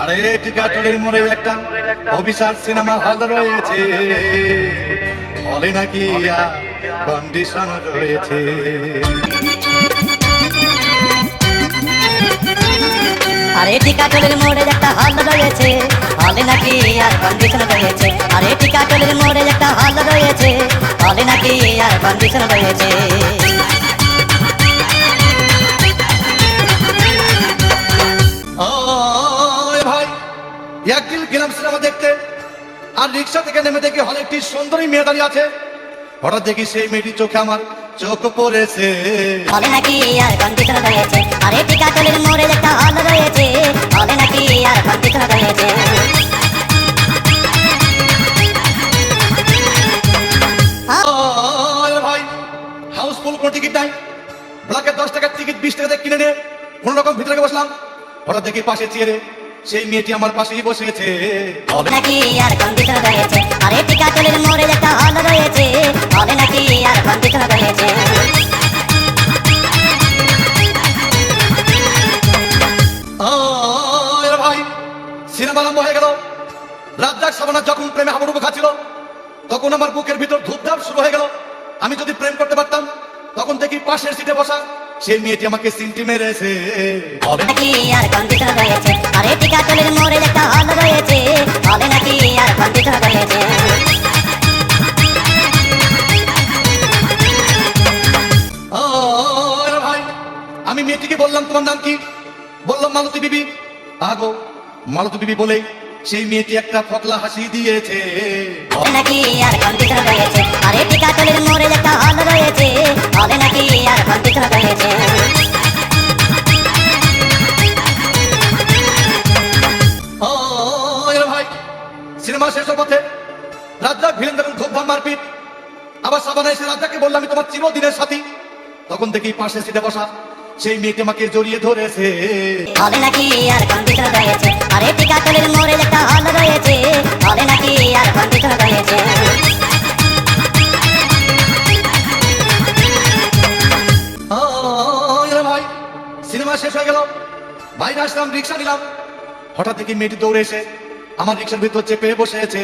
আরে টিকাটলের মোড়ে একটা অভিশাপ সিনেমা হল রয়েছে। বলে নাকি কন্ডিশন রয়েছে। আরে টিকাটলের মোড়ে একটা হল রয়েছে। হলে নাকি আর কন্ডিশন রয়েছে। আরে টিকাটলের মোড়ে একটা হল রয়েছে। হলে নাকি আর কন্ডিশন রয়েছে। সিনেমা দেখতে। আর রিক্সা থেকে নেমে দেখি হলে একটি সুন্দরী মেয়ে দাঁড়িয়ে আছে। হঠাৎ দেখি সেই মেয়েটির চোখে আমার চোখ পড়েছে। হলে নাকি আর কন্ডিশন রয়েছে আরে টিকাটলের মোড়ে একটা হল রয়েছে। হলে নাকি আর কন্ডিশন রয়েছে ভাই হাউসফুল কোনো টিকিট নাই। ব্লকের দশ টাকার টিকিট বিশ টাকা কিনে নিয়ে কোন রকম ভিতরে বসলাম। হঠাৎ দেখি পাশে চেয়ারে সেই মেয়েটি আমার পাশেই বসেছে। হবে নাকি আর কন্ডিশন রয়েছে আরে টিকাটলের মোড়ে একটা হল রয়েছে হবে নাকি আর কন্ডিশন রয়েছে ভাই সিনেমা আরম্ভ হয়ে গেল। রাজ্জাক সাবানা যখন প্রেমে হাবুডুবু খাচ্ছিল তখন আমার বুকের ভিতর ধূপধাপ শুরু হয়ে গেল। আমি যদি প্রেম করতে পারতাম তখন দেখি পাশের সিটে বসা সেই মেয়েটি আমাকে সিনটি মেরেছে। হবে নাকি আর কন্ডিশন রয়েছে আরে বললাম তোমার নাম কি? বললাম মালতী বিবি। আগো মালতী বিবি বলে সেই মেয়েটি একটা ফকলা হাসি দিয়েছে। হবে নাকি আর কন্ডিশন রয়েছে? আরে টিকাটলের মোড়ে একটা হল রয়েছে। হবে নাকি আর কন্ডিশন রয়েছে? ভাই সিনেমা শেষের পথে রাজ্জাক ভিলেন খুব মারপিট। আবার সাবানা এসে রাজ্জাককে বললাম আমি তোমার চিরদিনের সাথী। তখন দেখি পাশে সিটে বসা সেই মেয়েটি আমাকে জড়িয়ে ধরেছে। হবে নাকি আর কন্ডিশন রয়েছে? আরে টিকাটলের মোড়ে একটা হল রয়েছে। হবে নাকি আর কন্ডিশন রয়েছে? সিনেমা শেষ হয়ে গেল। বাইরে আসলাম রিক্সা নিলাম। হঠাৎ দেখি মেয়েটি দৌড়ে এসে আমার রিক্সার ভিতর চেপে বসেছে।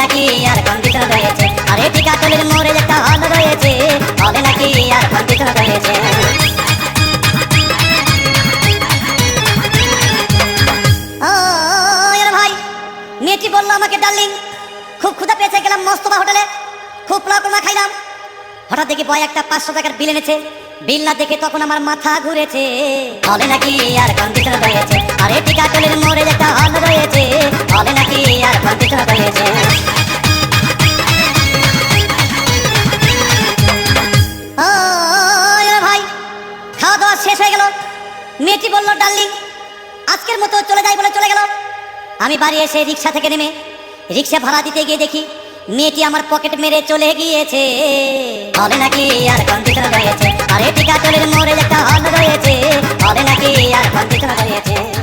নাকি আর কন্ডিশন রয়েছে? আরে টিকাটলের মোড়ে একটা হল রয়েছে। হবে নাকি আর কন্ডিশন রয়েছে? মেয়েটি বলল, আমাকে ডার্লিং, খুব ক্ষুধা পেয়েছে, গেলাম মস্তবা হোটেলে, খুব পোলাও খাইলাম। হঠাৎ দেখি বয় একটা পাঁচশো টাকার বিল এনেছে। বিল না দেখে তখন আমার মাথা ঘুরেছে। হবে নাকি আর কন্ডিশন রয়েছে। আরে টিকা টিকাটলের মোড়ে একটা হল রয়েছে। হবে নাকি আর কন্ডিশন রয়েছে। ভাই, খাওয়া দাওয়া শেষ হয়ে গেল। মেয়েটি বলল, ডার্লিং, আজকের মতো চলে যাই বলে চলে গেল। আমি বাড়ি এসে রিক্সা থেকে নেমে রিক্সা ভাড়া দিতে গিয়ে দেখি মেয়েটি আমার পকেট মেরে চলে গিয়েছে। হবে নাকি আর কন্ডিশন রয়েছে? আরে টিকা চলে মোড়ে একটা হল রয়েছে। হবে নাকি আর কন্ডিশন রয়েছে?